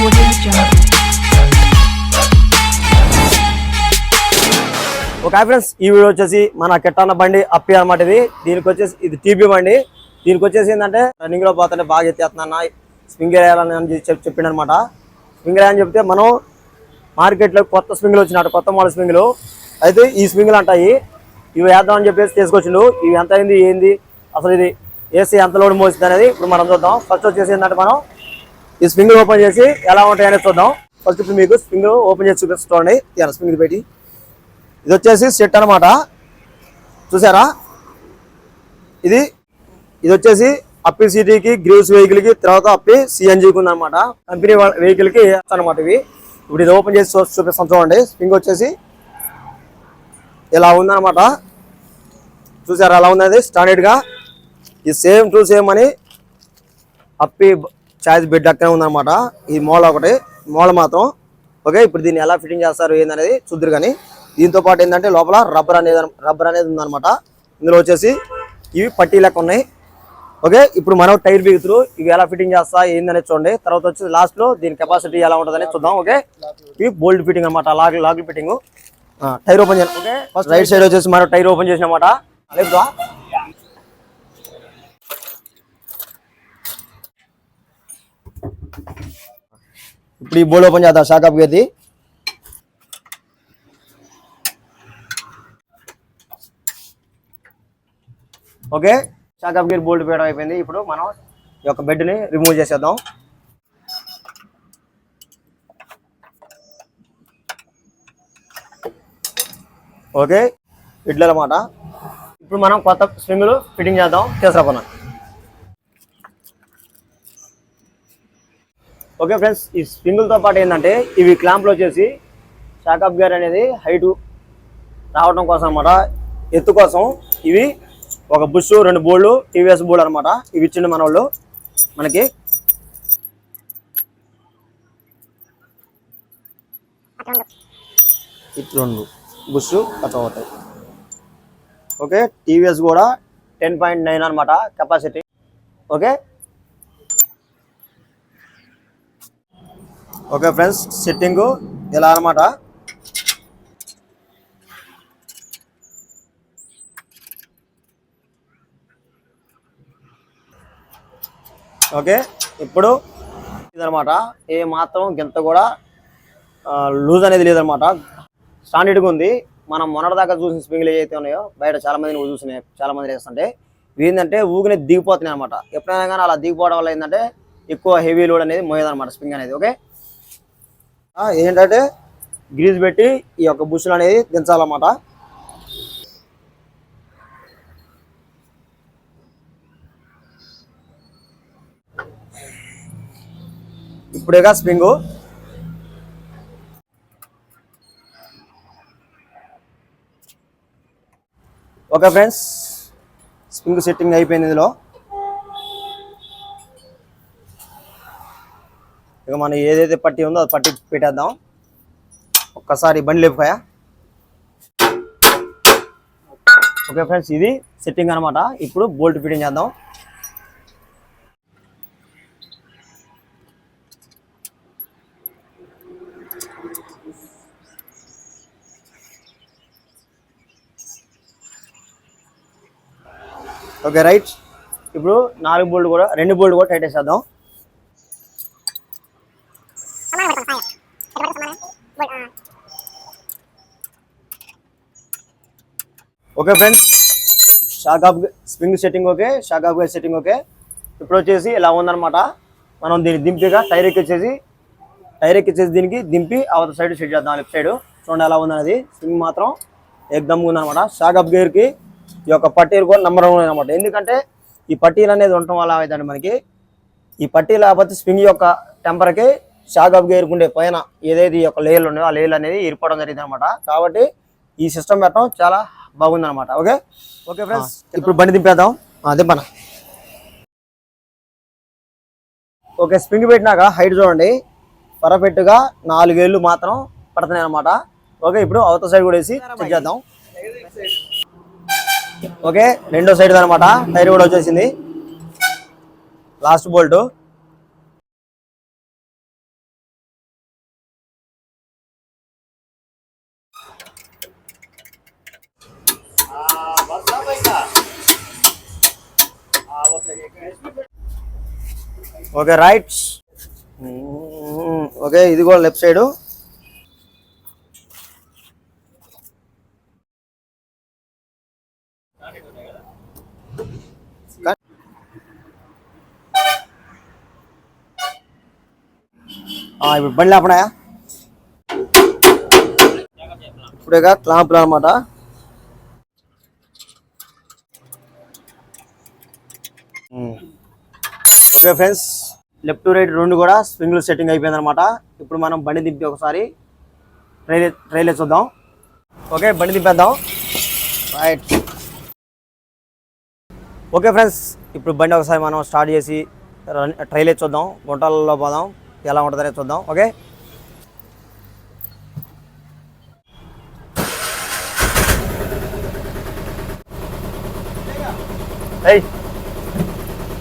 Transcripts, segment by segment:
ఒక ఫ్రెండ్స్ ఈ వీడియో వచ్చేసి మన కెట్టాన బండి అప్పి అనమాట ఇది. దీనికి వచ్చేసి ఇది టీపీ బండి. దీనికి వచ్చేసి ఏంటంటే రన్నింగ్లో పోతుంటే బాగా ఎత్తేస్తున్నా స్వింగ్ వేయాలని అని చెప్పి చెప్పిండు అనమాట స్వింగ్ అని చెప్తే మనం మార్కెట్లో కొత్త స్వింగ్లు వచ్చినట్టు కొత్త మోడల్ స్వింగ్లు అయితే ఈ స్వింగ్లు అంటాయి. ఇవి వేద్దామని చెప్పేసి తీసుకొచ్చిండు. ఇవి ఎంత అయింది ఏంది అసలు ఇది ఏసీ ఎంత లోడ్ మోసింది అనేది ఇప్పుడు మనం చూద్దాం. ఫస్ట్ వచ్చేసి ఏంటంటే మనం ఈ స్ప్రింగ్ ఓపెన్ చేసి ఎలా ఉంటాయని చూద్దాం. ఫస్ట్ ఇప్పుడు మీకు స్ప్రింగ్ ఓపెన్ చేసి చూపిస్తుండండి ఇలా స్ప్రింగ్ పెట్టి. ఇది వచ్చేసి సెట్ అన్నమాట. చూసారా? ఇది ఇది వచ్చేసి అప్పి సిటీకి గ్రీవ్స్ వెహికల్కి తర్వాత అప్పి సిఎన్జీకి ఉందన్నమాట. కంపెనీ వెహికల్కి అనమాట ఇవి. ఇప్పుడు ఇది ఓపెన్ చేసి చూపిస్తాం చూడండి. స్ప్రింగ్ వచ్చేసి ఇలా ఉందన్నమాట. చూసారా ఎలా ఉన్నది అది స్టాండర్డ్గా ఇది సేమ్ టు సేమ్ అని అప్పి ఛార్జ్ బెడ్ అక్కడే ఉందన్నమాట. ఈ మూల ఒకటి. మూల మాత్రం ఓకే ఇప్పుడు దీన్ని ఎలా ఫిట్టింగ్ చేస్తారు ఏందనేది చూద్దరు కానీ దీంతో పాటు ఏంటంటే లోపల రబ్బర్ అనేది రబ్బర్ అనేది ఉందన్నమాట. ఇందులో వచ్చేసి ఇవి పట్టీ లెక్క ఉన్నాయి. ఓకే ఇప్పుడు మనం టైర్ బిగుతురు ఇవి ఎలా ఫిట్టింగ్ చేస్తా ఏందనేది చూడండి. తర్వాత వచ్చి లాస్ట్లో దీని కెపాసిటీ ఎలా ఉంటుందని చూద్దాం ఓకే. ఇవి బోల్ట్ ఫిట్టింగ్ అనమాట lug lug fitting. Tyre open చేయాలి ఓకే ఫస్ట్ రైట్ సైడ్ వచ్చేసి మనం టైర్ ఓపెన్ చేసినమాట. లేపుదా ఇప్పుడు ఈ బోర్డు ఓపెన్ చేద్దాం. షాకప్ అప్ గది okay shock up gear bolt వేయడం అయిపోయింది. ఇప్పుడు మనం ఈ యొక్క బెడ్ని రిమూవ్ చేసేద్దాం. ఓకే ఇడ్లు ఇప్పుడు మనం కొత్త స్వింగులు ఫిట్టింగ్ చేద్దాం. తీసుకురాపన్నా ఓకే ఫ్రెండ్స్ ఈ స్ప్రింగులతో పాటు ఏంటంటే ఇవి క్లాంప్లు వచ్చేసి షాకప్ గేర్ అనేది హైట్ రావడం కోసం అనమాట ఎత్తు కోసం ఇవి ఒక బుష్ రెండు బోల్డ్ టీవీఎస్ బోర్డు అనమాట ఇవి ఇచ్చిండు మన వాళ్ళు మనకి రెండు. బుష్ కట్ అవుతాయి ఓకే టీవీఎస్ కూడా టెన్ పాయింట్ నైన్ అనమాట capacity okay okay friends setting ఇలా అనమాట ఓకే ఇప్పుడు ఇదనమాట ఏ మాత్రం గింత కూడా లూజ్ అనేది లేదనమాట స్టాండర్డ్గా ఉంది. మనం మొన్నటిదాకా చూసిన స్ప్రింగ్లు ఏవైతే ఉన్నాయో బయట చాలా మంది నువ్వు చూసినాయి చాలా మంది వేస్తుంటే ఏంటంటే ఊగినే దిగిపోతున్నాయి అనమాట ఎప్పుడైనా కానీ అలా దిగిపోవడం వల్ల ఏంటంటే ఎక్కువ హెవీ లోడ్ అనేది మోయేదనమాట స్ప్రింగ్ అనేది ఓకే? ఏంటంటే గ్రీజ్ పెట్టి ఈ యొక్క బుషులు అనేది దించాలన్నమాట. ఇప్పుడేగా spring. Okay friends spring setting అయిపోయింది ఇందులో. ఇక మనం ఏదైతే పట్టి ఉందో అది పట్టి పెట్టేద్దాం. ఒక్కసారి బండి లేపుకాయా? ఓకే ఫ్రెండ్స్ ఇది సెట్టింగ్ అనమాట ఇప్పుడు బోల్ట్ ఫిట్టింగ్ చేద్దాం. Okay right. ఇప్పుడు నాలుగు బోల్ట్ కూడా రెండు బోల్ట్ కూడా టైట్ వేసేద్దాం okay friends shock of spring setting okay shock of setting okay. ఇప్పుడు వచ్చేసి ఇలా ఉందన్నమాట. మనం దీన్ని దింపిగా టైర్ ఎక్కిచ్చేసి టైర్ ఎక్కిచ్చేసి దీనికి దింపి అవతల సైడ్ సెట్ చేద్దాం లెఫ్ట్ సైడ్ చూడండి ఎలా ఉందనేది. స్ప్రింగ్ మాత్రం ఎగ్దమ్ ఉందన్నమాట. షాక్ ఆఫ్ గేర్కి ఈ యొక్క పట్టీలు కూడా నెంబర్ వన్ అనమాట ఎందుకంటే ఈ పట్టీలు అనేది ఉండటం వల్ల అవుతుంది మనకి ఈ పట్టీ లేకపోతే స్ప్రింగ్ యొక్క టెంపర్కి షాక్ ఆఫ్ గేర్కి ఉండే పైన ఏదైతే ఈ యొక్క లేయర్లు ఉన్నాయో ఆ లేయర్లు అనేది ఇరిపోవడం జరిగింది అనమాట కాబట్టి ఈ సిస్టమ్ పెట్టడం చాలా బాగుంది అనమాట ఓకే ఓకే ఫ్రెండ్స్? ఇప్పుడు బండి దింపేద్దాం. దింపనా? ఓకే స్ప్రింగ్ పెట్టినాక హైట్ చూడండి. పర్ఫెక్ట్గా నాలుగేళ్ళు మాత్రం పడుతున్నాయి అనమాట ఓకే ఇప్పుడు అవతల సైడ్ కూడా వేసి చెక్ చేద్దాం. ఓకే రెండో సైడ్ అనమాట టైర్ కూడా వచ్చేసింది. Last bolt okay right okay ఇది కూడా లెఫ్ట్ సైడ్ ఇప్పుడు బండి లేపనాయా ఇప్పుడేగా క్లాంపులు అనమాట okay friends left to right రెండు కూడా స్ప్రింగ్లు సెట్టింగ్ అయిపోయింది అనమాట ఇప్పుడు మనం బండి దింపి ఒకసారి ట్రైల్ ట్రైలే చూద్దాం. ఓకే బండి దింపేద్దాం. రైట్ ఓకే ఫ్రెండ్స్ ఇప్పుడు బండి ఒకసారి మనం స్టార్ట్ చేసి రన్ చూద్దాం. గుంటలలో పోదాం. ఎలా ఉంటుందనే చూద్దాం. ఓకే ఏయ్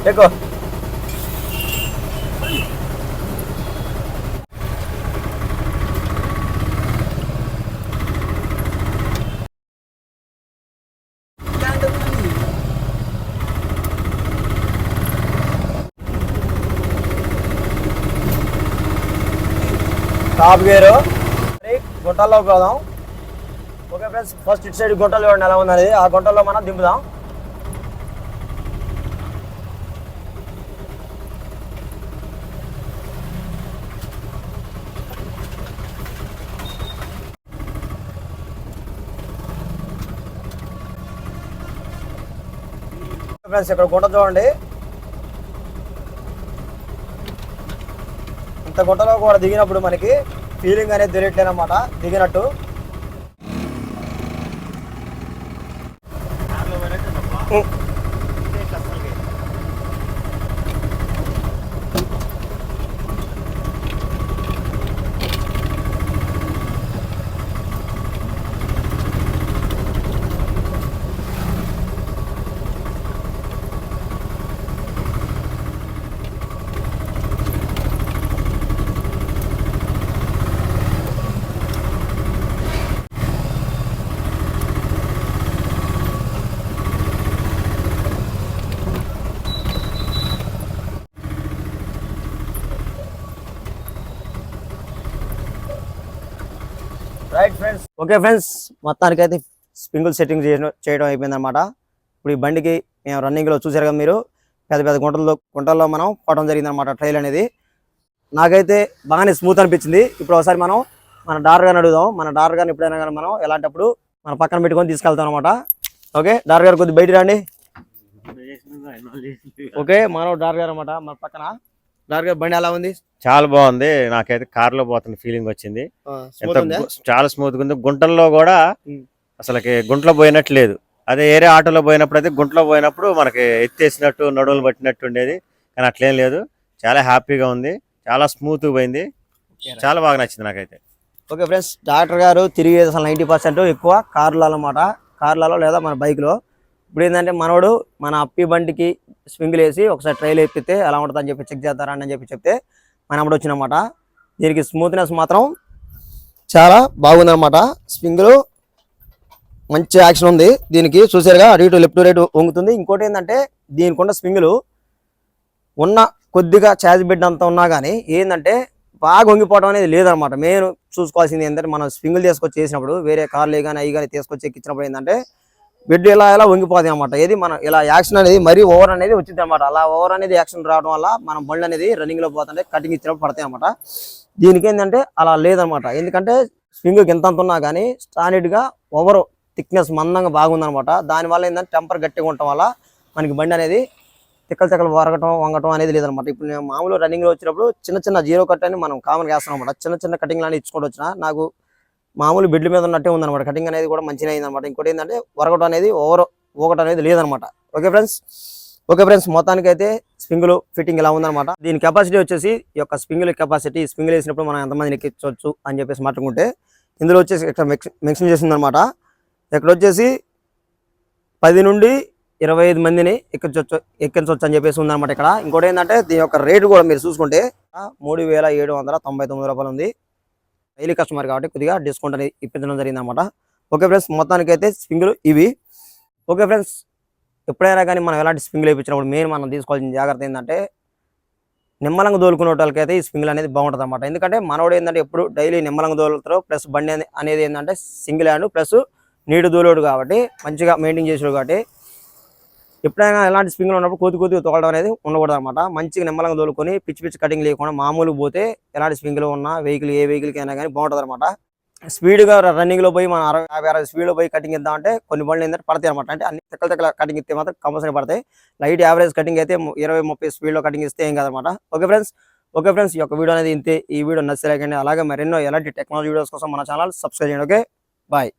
ఎక్కువ టాప్ గేర్. గుంటల్లోకి పోదాం. ఓకే ఫ్రెండ్స్ ఫస్ట్ ఇటు సైడ్ గుంటలు చూడండి ఎలా ఉంది ఆ గుంటల్లో మనం దింపుదాం. ఫ్రెండ్స్ ఇక్కడ గుంట చూడండి. ఇంత కూడా దిగినప్పుడు మనకి ఫీలింగ్ అనేది తెలియట్లేదు అనమాట దిగినట్టు Oh. Right friends okay friends మొత్తానికి అయితే స్ప్రింగుల్ సెట్టింగ్ చేయడం చేయడం అయిపోయింది అనమాట ఇప్పుడు ఈ బండికి మేము రన్నింగ్లో చూసారు కదా మీరు? పెద్ద పెద్ద గుంటల్లో గుంటల్లో మనం పోవడం జరిగింది అనమాట ట్రైల్ అనేది. నాకైతే బాగానే స్మూత్ అనిపించింది. ఇప్పుడు ఒకసారి మనం మన డార్ గారిని అడుగుదాం. మన డార్ గారిని ఎప్పుడైనా కానీ మనం ఎలాంటప్పుడు మన పక్కన పెట్టుకొని తీసుకెళ్తాం అనమాట ఓకే డార్ గారు కొద్దిగా బయట రండి. ఓకే మనం డార్ గారు అనమాట మన పక్కన. డార్ గారు బండి ఎలా ఉంది? చాలా బాగుంది. నాకైతే కార్లో పోతున్న ఫీలింగ్ వచ్చింది. ఎంత చాలా స్మూత్గా ఉంది. గుంటల్లో కూడా. అసలుకి గుంటలో పోయినట్టు లేదు. అదే ఏరే ఆటోలో పోయినప్పుడు అయితే గుంటలో పోయినప్పుడు మనకి ఎత్తేసినట్టు నడువులు పట్టినట్టు ఉండేది. కానీ అట్లేం లేదు. చాలా హ్యాపీగా ఉంది. చాలా స్మూత్ పోయింది. చాలా బాగా నచ్చింది నాకైతే. ఓకే ఫ్రెండ్స్ డాక్టర్ గారు తిరిగేది అసలు నైంటీ పర్సెంట్ ఎక్కువ కార్లలో అనమాట కార్లలో లేదా మన బైక్లో. ఇప్పుడు ఏంటంటే మనోడు మన అప్పి బండికి స్వింగ్లు వేసి ఒకసారి ట్రైల్ ఎప్పితే ఎలా ఉంటుందని చెప్పి చెక్ చేస్తారా అని చెప్పి చెప్తే మన అమ్మడు వచ్చినమాట దీనికి స్మూత్నెస్ మాత్రం చాలా బాగుందన్నమాట. స్వింగ్లు మంచి యాక్షన్ ఉంది. దీనికి చూసారుగా అటు ఇటు లెఫ్ట్ రైట్ వంగుతుంది. ఇంకోటి ఏంటంటే దీనికి ఉన్న స్వింగులు ఉన్న కొద్దిగా ఛార్జ్ బిడ్ అంతా ఉన్నా కానీ ఏంటంటే బాగా వంగిపోవడం అనేది లేదనమాట మెయిన్ చూసుకోవాల్సింది ఏంటంటే మనం స్వింగులు తీసుకొచ్చి చేసినప్పుడు వేరే కార్లు కానీ అవి కానీ తీసుకొచ్చి ఎక్కించినప్పుడు ఏంటంటే బెడ్ ఇలా ఇలా వంగిపోతాయి అనమాట ఏది మనం ఇలా యాక్షన్ అనేది మరీ ఓవర్ అనేది వచ్చింది అనమాట అలా ఓవర్ అనేది యాక్షన్ రావడం వల్ల మనం బండ్ అనేది రన్నింగ్లో పోతుంటే కటింగ్ ఇచ్చినప్పుడు పడతాయి అనమాట దీనికి ఏంటంటే అలా లేదనమాట ఎందుకంటే స్వింగ్ ఎంత ఉన్నా కానీ స్టాండర్డ్గా ఓవర్ థిక్నెస్ మందంగా బాగుందనమాట దానివల్ల ఏంటంటే టెంపర్ గట్టిగా ఉండటం వల్ల మనకి బండి అనేది తిక్కలు తిక్కలు వరగటం వంగటం అనేది లేదనమాట ఇప్పుడు నేను మామూలు రన్నింగ్లో వచ్చినప్పుడు చిన్న చిన్న జీరో కట్ అని మనం కామన్ వేస్తాం అనమాట చిన్న చిన్న కటింగ్ లాంటి ఇచ్చుకుంటూ వచ్చిన నాకు మామూలు బెడ్ మీద ఉన్నట్టే ఉందన్నమాట. కటింగ్ అనేది కూడా మంచిగా అయిందనమాట ఇంకోటి ఏంటంటే వరగటం అనేది ఓవర్ ఒకటి అనేది లేదనమాట ఓకే ఫ్రెండ్స్ ఓకే ఫ్రెండ్స్ మొత్తానికి అయితే స్ప్రింగులు ఫిట్టింగ్ ఇలా ఉందన్నమాట. దీని కెపాసిటీ వచ్చేసి ఈ యొక్క స్ప్రింగుల కెపాసిటీ స్ప్రింగులు వేసినప్పుడు మనం ఎంతమంది ఎక్కించవచ్చు అని చెప్పేసి మాట్లాడుకుంటే ఇందులో వచ్చేసి ఇక్కడ మెన్షన్ చేసిందనమాట ఇక్కడ వచ్చేసి పది నుండి ఇరవై ఐదు మందిని ఎక్కించవచ్చు ఎక్కించవచ్చు అని చెప్పేసి ఉందన్నమాట ఇక్కడ. ఇంకోటి ఏంటంటే దీని యొక్క రేటు కూడా మీరు చూసుకుంటే మూడు వేల ఏడు వందల తొంభై తొమ్మిది రూపాయలు ఉంది. డైలీ కస్టమర్ కాబట్టి కొద్దిగా డిస్కౌంట్ అనేది ఇప్పించడం జరిగింది అనమాట ఓకే ఫ్రెండ్స్ మొత్తానికి అయితే స్ప్రింగులు ఇవి. ఓకే ఫ్రెండ్స్ ఎప్పుడైనా కానీ మనం ఎలాంటి స్ప్రింగులు వేయించినప్పుడు మెయిన్ మనం తీసుకోవాల్సిన జాగ్రత్త ఏంటంటే నిమ్మలంగా దోలుకునే వాళ్ళకైతే ఈ స్ప్రింగులు అనేది బాగుంటుంది అనమాట ఎందుకంటే మనోడు ఏంటంటే ఎప్పుడు డైలీ నిమ్మలంగా దోలుతారు ప్లస్ బండి అనేది ఏంటంటే సింగిల్ హ్యాండ్ ప్లస్ నీడు దూలోడు కాబట్టి మంచిగా మెయింటైన్ చేసాడు కాబట్టి ఎప్పుడైనా ఎలాంటి స్ప్రింగ్లు ఉన్నప్పుడు కొద్ది కొద్దిగా తోలడం అనేది ఉండకూడదు అనమాట మంచిగా నిమ్మలంగా తోలుకొని పిచ్చి పిచ్చి కటింగ్ లేకుండా మామూలు పోతే ఎలాంటి స్ప్రింగ్లు ఉన్నా వెహికల్ ఏ వెహికల్కి అయినా కానీ బాగుంటుంది అనమాట స్పీడ్గా రన్నింగ్లో పోయి మనం అరవై యాభై అరవై స్పీడ్లో పోయి కటింగ్ ఇద్దాం అంటే కొన్ని బండ్లు ఏంటంటే పడతాయి అనమాట అంటే అన్ని తెక్కల తెక్కల కటింగ్ ఇస్తే మాత్రం కంపల్సరీ పడతాయి. లైట్ యావరేజ్ కటింగ్ అయితే ఇరవై ముప్పై స్పీడ్లో కటింగ్ ఇస్తే ఏం కాదనమాట ఓకే ఫ్రెండ్స్? ఓకే ఫ్రెండ్స్ ఈ యొక్క వీడియో అనేది ఇంతే. ఈ వీడియో నచ్చలేకండి అలాగే మరెన్నో ఎలాంటి టెక్నాలజీ వీడియోస్ కోసం మన ఛానల్ సబ్స్క్రైబ్ చేయండి. ఓకే? బాయ్.